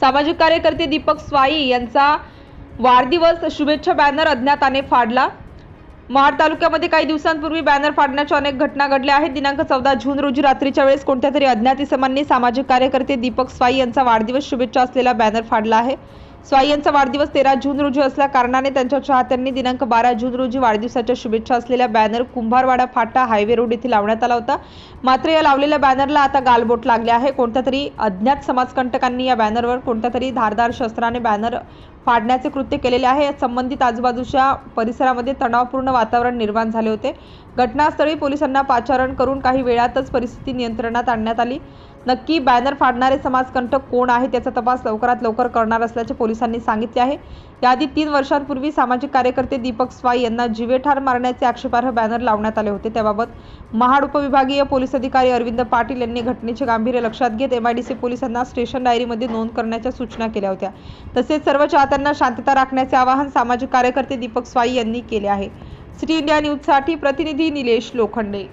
सामाजिक कार्यकर्ते दीपक स्वाई यांचा वाढदिवस शुभेच्छा बॅनर अज्ञाताने फाडला. महाड तालुक्यामध्ये काही दिवसांपूर्वी बॅनर फाडण्याच्या अनेक घटना घडल्या आहेत. दिनांक चौदा जून रोजी रात्रीच्या वेळेस कोणत्या तरी अज्ञात इसमांनी सामाजिक कार्यकर्ते दीपक स्वाई यांचा वाढदिवस शुभेच्छा असलेला बॅनर फाडला आहे. स्वाई यांचा वाढदिवस तेरा जून रोजी असल्या कारणाने त्यांच्या चाहत्यांनी दिनांक बारा जून रोजी वाढदिवसाच्या शुभेच्छा असलेल्या बॅनर कुंभारवाडा फाटा हायवे रोड येथे लावण्यात आला होता. मात्र या लावलेल्या बॅनरला आता गालबोट लागले आहे. कोणत्या तरी अज्ञात समाजकंटकांनी या बॅनरवर कोणत्या तरी धारदार शस्त्राने बॅनर फाडण्याचे कृत्य केलेले आहे. संबंधित आजूबाजूच्या परिसरामध्ये तणावपूर्ण वातावरण निर्माण झाले होते. घटनास्थळी पोलिसांना पाचारण करून काही वेळातच परिस्थिती नियंत्रणात आणण्यात आली. नक्की बॅनर फाडणारे समाजकंटक कोण आहे त्याचा तपास लवकरात लवकर करणार असल्याचे पोलिसांनी सांगितले आहे. याआधी तीन वर्षांपूर्वी सामाजिक कार्यकर्ते दीपक स्वाई यांना जीवेठार मारण्याचे आक्षेपार्ह बॅनर लावण्यात आले होते. त्याबाबत महाड उपविभागीय पोलीस अधिकारी अरविंद पाटील यांनी घटनेचे गांभीर्य लक्षात घेत एमआयडीसी पोलिसांना स्टेशन डायरीमध्ये नोंद करण्याच्या सूचना केल्या होत्या. तसेच सर्व चाहत्या चाहत्यांना शांतता राखण्याचे आवाहन सामाजिक कार्यकर्ते दीपक स्वाई यांनी केले आहे. सिटी इंडिया न्यूजसाठी प्रतिनिधी निलेश लोखंडे.